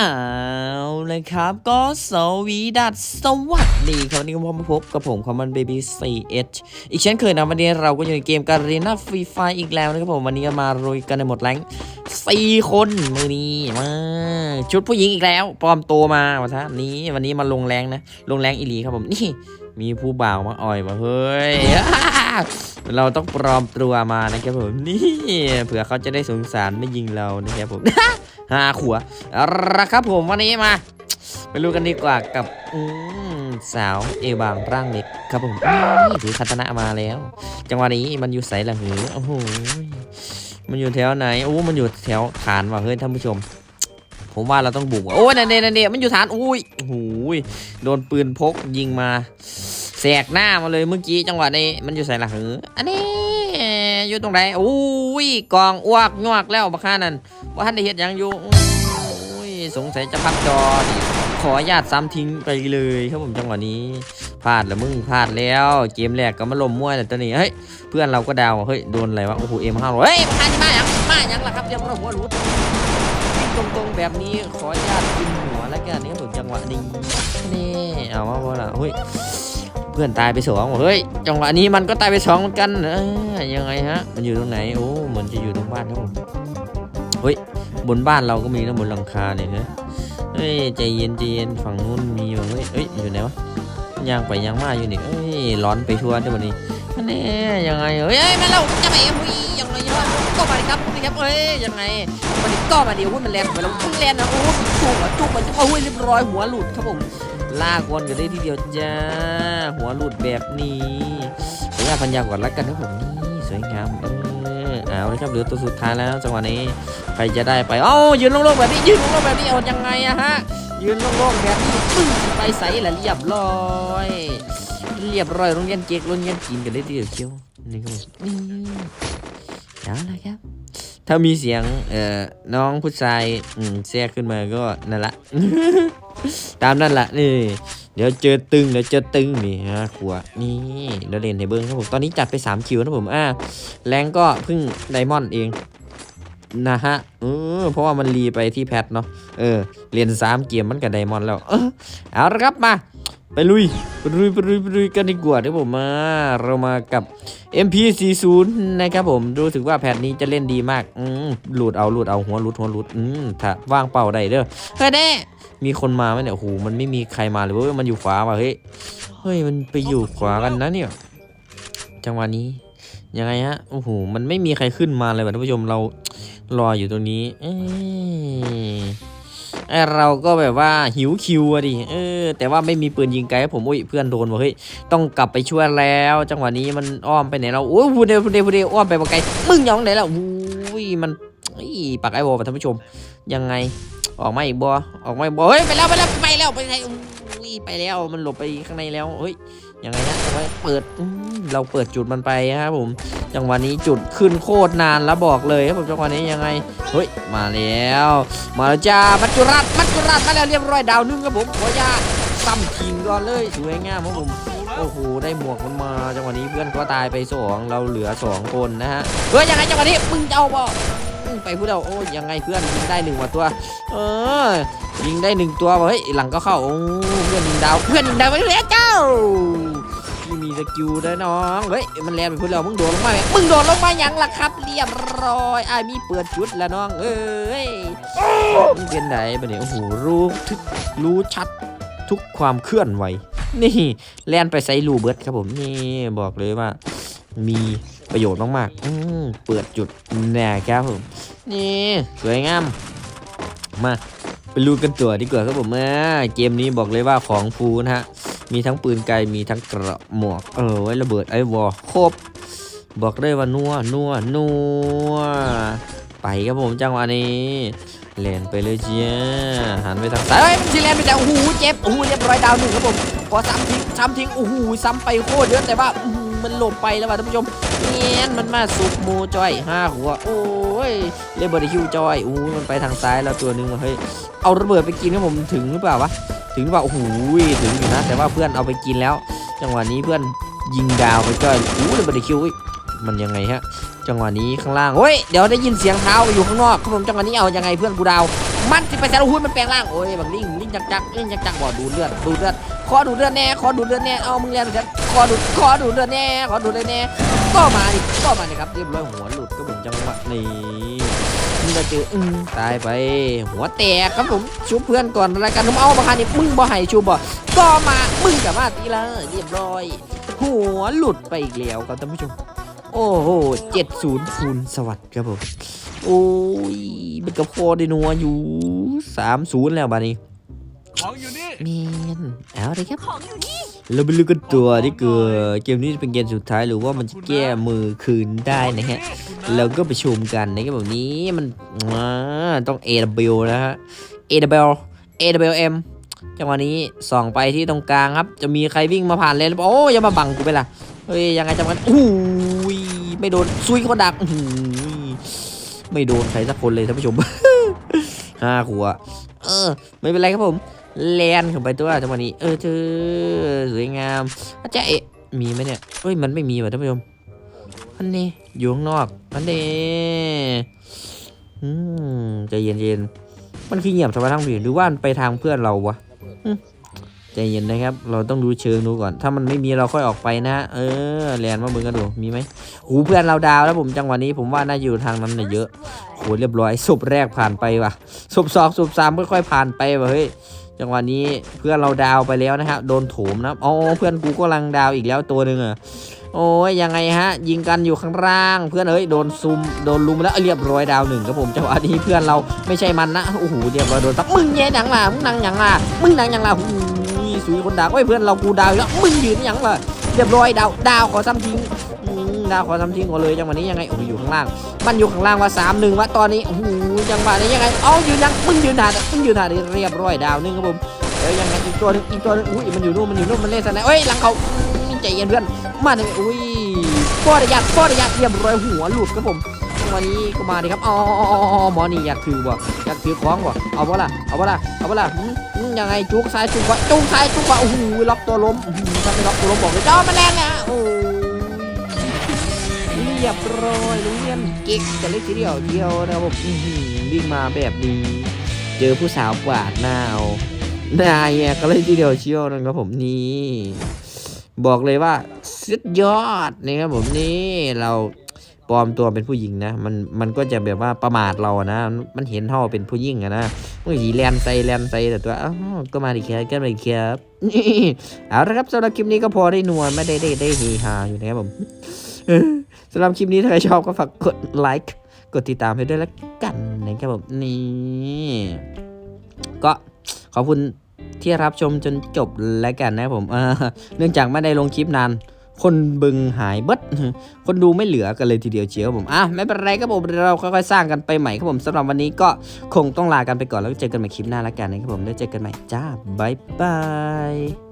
เอาเลยครับก็สวีดัสสวัสดีครับวันนี้ก็พบมาพบกับผมคอมมันเบบี้ซีเอชอีกเช่นเคยนะวันนี้เราก็อยู่ในเกมการีนาฟรีไฟอีกแล้วนะครับผมวันนี้ก็มารุยกันในหมดแรงสี่คนมือนี้มาชุดผู้หญิงอีกแล้วปลอมตัวมาวันนี้วันนี้มาลงแรงนะลงแรงอีหลีครับผมนี่ มีผู้บ่าวมาอ่อยมาเฮ้ย เราต้องปลอมตัวมานะครับผมนี่เผื่อเขาจะได้สงสารไม่ยิงเรานะครับผมหาขัวาละครับผมวันนี้มาไปรู้กันดีกว่ากับสาวเอวบางร่างเล็กครับผมนี่ถือคาตนะมาแล้ว จังหวะนี้มันอยู่ใสหลังหือโอ้โหมันอยู่แถวไหนโอ้มันอยู่แถวฐานว่ะเฮ้ยท่านผู้ชม ผมว่าเราต้องบุกโอ้ยนั่นเนนั่นเนมันอยู่ฐานอุ้ยโอ้โดนปืนพกยิงมาแสกหน้ามาเลยเมื่อกี้จังหวะนี้มันอยู่ใส่หลังหืออันนี้อยู่ตรงไหนโอ้ยกองอ้วกงวกแล้วบักข้านั่นว่าท่านได้เห็นยังอยู่โอ้ยสงสัยจะพับจอขออนุญาตซ้ำทิ้งไปเลยครับผมจังหวะนี้พลาดแล้วมึงพลาดแล้ว เกมแรกก็มาล้มมวยแต่ตอนนี้เฮ้ยเพื่อนเราก็ดาวเฮ้ยโดนอะไรวะโอ้โหเอ็มห้าร้อยเฮ้ยมาที่มาอย่างมาอย่างล่ะครับเดี๋ยวเราหัวรู้ ตรงๆแบบนี้ขออนุญาตกินหัวแล้วกันนี่ผมจังหวะนี้นี่เอามาบ่ล่ะเฮ้ยเพื่อนตายไปสองเฮ้ยจังหวะนี้มันก็ตายไปสองเหมือนกันเออยังไงฮะ มันอยู่ตรงไหนโอ้เหมือนจะอยู่ตรงบ้านครับผมเฮ้ยบนบ้านเราก็มีนะบนหลังคาเนี่ยนะเฮ้ยใจเย็นใจเย็นฝั่งนู้นมีอยู่เฮ้ยเฮ้ยอยู่ไหนวะย่างไปย่างมาอยู่นี่เอ้ยร้อนไปทั่วเดี๋ยวันนี้ นนี้ยังไงเฮ้ยเฮ้ยมาแล้วจะไปหุยยังไงวะก็มาดิครับนี่ครับเฮ้ยยังไงมันก็มาดิหุ้ยมันแรงไปแล้วมันแรงนะโอ้จุกอะจุกมันจะโอ้ยเรียบร้อยหัวหลุดครับผมลากวนกันได้ทีเดียวจ้าหัวหลุดแบบนี้ขออนุญาตพันยาก่อนละกันครับผมนี่สวยงามเออเอาเลยครับเหลือตัวสุดท้ายแล้วจังหวะนี้ใครจะได้ไปเอ้ายืนโล่งๆแบบนี้ยืนโล่งๆแบบนี้เอายังไงอะฮะยืนโล่งๆแบบนี้ปึ้งไปใส่ละเรียบร้อย เรียบร้อยโรงเรียนเก๊กโรงเรียนกินกันได้ทีเดียวเชียวนี่ครับนี่เอาละครับ ถ้ามีเสียงเอ่อน้องผู้ชายอืมแทรกขึ้นมาก็นั่นละ ตามนั่นละนี่เดี๋ยวเจอตึงเดี๋ยวเจอตึงนี่ฮะขวนี่เดี๋ยวเล่นให้เบิ้งครับผมตอนนี้จัดไป3คิวนะผมอ่าแรงก็เพิ่งไดมอนด์เองนะฮะเออเพราะว่ามันรีไปที่แพทเนาะเออเรียน3เกมมันกับไดมอนด์แล้ว เออเอาละครับมา ไปลุยไปลุยไปลุยไปลุยกันดีกว่าครับผมมาเรามากับ MP40 นะครับผมรู้สึกว่าแพทนี้จะเล่นดีมากอืมหลุดเอาหลุดเอาหัวหลุดหัวหลุดอืมถ้าว่างเป่าได้เด้อเฮ้ยเด้มีคนมาไหมเนี่ยโอ้โหมันไม่มีใครมาเลยเว้ยมันอยู่ขวาว่ะเฮ้ยเฮ้ยมันไปอยู่ขวากันนะเนี่ยจังหวะนี้ยังไงฮะโอ้โหมันไม่มีใครขึ้นมาเลยว่ะท่านผู้ชมเรารออยู่ตรงนี้ เอ้ยไอ เราก็แบบว่าหิวคิวอะดิเออแต่ว่าไม่มีปืนยิงไกลให้ผมอุ้ยเพื่อนโดนว่ะเฮ้ยต้องกลับไปช่วยแล้ว จังหวะนี้มันอ้อมไปไหนเราโอ้ยพูดเดียวพูดเดียวพูดเดียวอ้อมไปบ่ไกลมึงยองไหนแล้วอุ้ยมันอีปักไอ้บอลท่านผู้ชม ยังไงออกมาอีกบอออกมาอีกบอเฮ้ยไปแล้วไปแล้วไปแล้วไปไหนอุ้ยไปแล้วมันหลบไปข้างในแล้วเฮ้ยยังไงนะเอาไว้เปิดเราเปิดจุดมันไปครับผม จังหวะนี้จุดขึ้นโคตรนานแล้วบอกเลยครับผมจังหวะนี้ยังไงเฮ้ยมาแล้ว มาแล้วจ้ามัจจุราชมัจจุราชมาแล้วเรียบร้อยดาวนึงครับผมขออนุญาตซ้ำทีมก่อนเลยสวยงามครับผมโอ้โหได้หมวกมันมาจังหวะนี้เพื่อนก็ตายไปสองเราเหลือสองคนนะฮะเฮ้ยยังไงจังหวะนี้มึงจะเอาบอไปพูดเอาโอ้ยยังไงเพื่อนยิงได้หนึ่งว่ะตัว เออยิงได้หนึ่งตัวเฮ้ยหลังก็เข้าโอ้เพื่อนยิงดาวเพื่อนยิงดาวไปแล้วเจ้า สกิลด้วยน้อง เฮ้ย มันแรงไปพูดเรามึงโดดลงมาไหมมึงโดดลงมายังล่ะครับ เรียบร้อยไอ้มีเปิดชุดแล้วน้องเอ้ยมึงเป็นไหนบะเนี่ยโอ้โหรู้ทุกรู้ชัดทุกความเคลื่อนไหว นี่แลนไปไซรูเบิร์ดครับผมนี่บอกเลยว่า มีประโยชน์มากๆอืเปิดจุดแน่ครับผม นี่สวยงาม มาไปรู้กันตัวดีกว่าครับผมเกมนี้บอกเลยว่าของฟูนะฮะ มีทั้งปืนไกลมีทั้งกระหมวกเออไว้ระเบิดไอ้วอลครบบอกเลยว่านัวนัวนัวไปครับผมจังหวะนี้แลนไปเลยเจียหันไปทางซ้ายเฮ้ยมันสิแลนไปแต่โอ้โหเจ็บโอ้โหเรียบร้อยดาวหนึ่งครับผมพอซ้ำทิ้งซ้ำทิ้งโอ้โหซ้ำไปโคตรเยอะแต่ว่ามันหลบไปแล้วว่ะท่านผู้ชมเนียนมันมาสุกโมจอยห้าหัว โอ้ยเลเบอร์คิวจอยอู้มันไปทางซ้ายแล้วตัวหนึงว่ะเฮ้ยเอาระเบิดไปกินครับผมถึงหรือเปล่าวะ ถึงหรือเปล่าโอ้โหถึงอยู่นะแต่ว่าเพื่อนเอาไปกินแล้ว จังหวะนี้เพื่อนยิงดาวไปจอยอู้เลเบอร์คิวมันยังไงฮะ จังหวะนี้ข้างล่างเฮ้ยเดี๋ยวได้ยินเสียงเท้าอยู่ข้างนอกครับผมจังหวะนี้เอายังไงเพื่อนกูดาว มันจะไปแซวหุ้ยมันแปลงร่างโอ้ยบางลิงลิงจักจักลิงจักจักบ่ดูดเลือดดูดเลือดขอดูดเลือดแน่ขอดูดเลือดแน่เอามึงเรียนเถอะขอดูดขอดูดเลือดแน่ขอดูดเลือดแน่ก็มาดิก็มาดิครับเรียบร้อยหัวหลุดก็เหมือนจังหวะนี้ นี่เราเจออืมตายไป หัวแตกครับผมชุบเพื่อนก่อนรายการผมเอาบาคานี่มึงบ่ให้ชุบบ่ก็มามึงกับมาตีละเรียบร้อย หัวหลุดไปอีกแล้วครับท่านผู้ชม โอ้โหเจ็ดศูนย์คูณสวัสดิ์ครับผมโอ้ยมันกับพอได้นัวอยู่สามศูนย์แล้วบาดนี้ของอยู่นี่เมียนเอาเลยครับของอยู่นี่ เราไปลุ้นกันตัวที่เกิดเกมนี้จะเป็นเกมสุดท้ายหรือว่ามันจะแก้มือคืนได้นะฮะเราก็ไปชมกันในแบบนี้มันต้อง AW นะฮะ AW AWM จังหวะนี้ส่องไปที่ตรงกลางครับ จะมีใครวิ่งมาผ่านเลนหรือเปล่าโอ้ยอย่ามาบังกูไปล่ะเฮ้ยยังไงจังหวะอู้ยไม่โดนซุยเขาดักไม่โดนใครสักคนเลยท่านผู้ชมห้าขวบเออ ไม่เป็นไรครับผม แลนเข้าไปตัวจังหวะนี้ เออเธอสวยงามอาจจะเอะมีไหมเนี่ยเฮ้ยมันไม่มีว่ะท่านผู้ชมอันนี้อยู่ข้างนอกอันนี้อืมใจเย็นๆมันขี้เงียบทำไมทั้งผีหรือว่ามันไปทางเพื่อนเราวะใจเย็นนะครับ เราต้องดูเชิงดูก่อน ถ้ามันไม่มีเราค่อยออกไปนะ เออแลนมาเบิ่งกันดู มีไหมหูเพื่อนเราดาวแล้วผมจังหวะนี้ผมว่าน่าอยู่ทางนั้นน่ะเยอะโหเรียบร้อยศพแรกผ่านไปว่ะศพสองศพสามค่อยๆผ่านไปว่ะเฮ้ย จังหวะนี้เพื่อนเราดาวไปแล้วนะครับโดนโถมนะอ๋อเพื่อนกูก็กำลังดาวอีกแล้วตัวหนึ่งอะโอ้ยยังไงฮะ ยิงกันอยู่ข้างล่าง เพื่อนเอ้ยโดนซุมโดนลุมแล้วเรียบร้อยดาวหนึ่งครับผมจังหวะนี้เพื่อนเราไม่ใช่มันนะโอ้โหเรียบร้อยโดนตักมึงแย่หนังล่ะมึงหนังยังล่ะมึงหนังยังล่ะหูสุยคนด่าโอ้เพื่อนเรากูดาวแล้วมึงยืนยังล่ะเรียบร้อยดาวดาวขอซ้ำทิ้ง ดาวขอซ้ำทิ้งก่อนเลยจังหวะนี้ยังไงโอ้ยอยู่ข้างล่าง มันอยู่ข้างล่างว่าสามหนึ่งว่าตอนนี้โอ้โหจังหวะนี้ยังไงเอ้ายืนยังมึงยืนหนามึงยืนหนาเรียบร้อยดาวหนึ่งครับผมเดี๋ยวยังไงอีกตัวนึงอีกตัวนึงอุ้ยมันอยู่นู่นมันอยู่นู่นมันเล่นสไนเอ้ยหลังเขาใจเย็นเพื่อนมาหนึ่งอุ้ยป้อระยะป้อระยะเรียบร้อยหัวหลุดครับผมวันนี้ก็มาดิครับ อ๋อหมอนี่อยากถือบ่อยากถือของบ่เอาบ่ล่ะ เอาบ่ล่ะ เอาบ่ล่ะยังไงจุกซ้ายจุกขวาจุกซ้ายจุกขวาโอ้โหล็อกตัวล้มถ้าไม่ล็อกตัวล้มบอกเลยจ้ามันแรงนะโอ้ รียบร้อยลุงเลียนเก๊กจะเล็กทีเดียวเดียวนะครับผมวิ่งมาแบบนี้เจอผู้สาวกวาดหน้าเอานายเนี่ยก็เลยทีเดียวเชียวนะครับผมนี่บอกเลยว่าสุดยอดนี่ครับผมนี่เราปลอมตัวเป็นผู้หญิงนะ มันมันก็จะแบบว่าประมาทเรานะ มันเห็นเท่าเป็นผู้หญิงอะนะมันก็สีแลนใส่แลนใส่แต่ตัวอ้าวก็มาดิแคก็มาดิแคครับนี่เอาละครับสำหรับคลิปนี้ก็พอได้นวลไม่ได้ได้ได้เฮฮาอยู่นะครับผม สำหรับคลิปนี้ถ้าใครชอบก็ฝากกดไลค์กดติดตามให้ด้วยละกันนะครับผมนี่ก็ขอบคุณที่รับชมจนจบแล้วกันนะครับผมเนื่องจากไม่ได้ลงคลิปนานคนบึงหายเบิดคนดูไม่เหลือกันเลยทีเดียวเชียวผม อะ ไม่เป็นไรครับผม เราค่อยๆสร้างกันไปใหม่ครับผมสำหรับวันนี้ก็คงต้องลากันไปก่อนแล้วเจอกันใหม่คลิปหน้าแล้วกันนะครับผม แล้วเจอกันใหม่จ้าบายบาย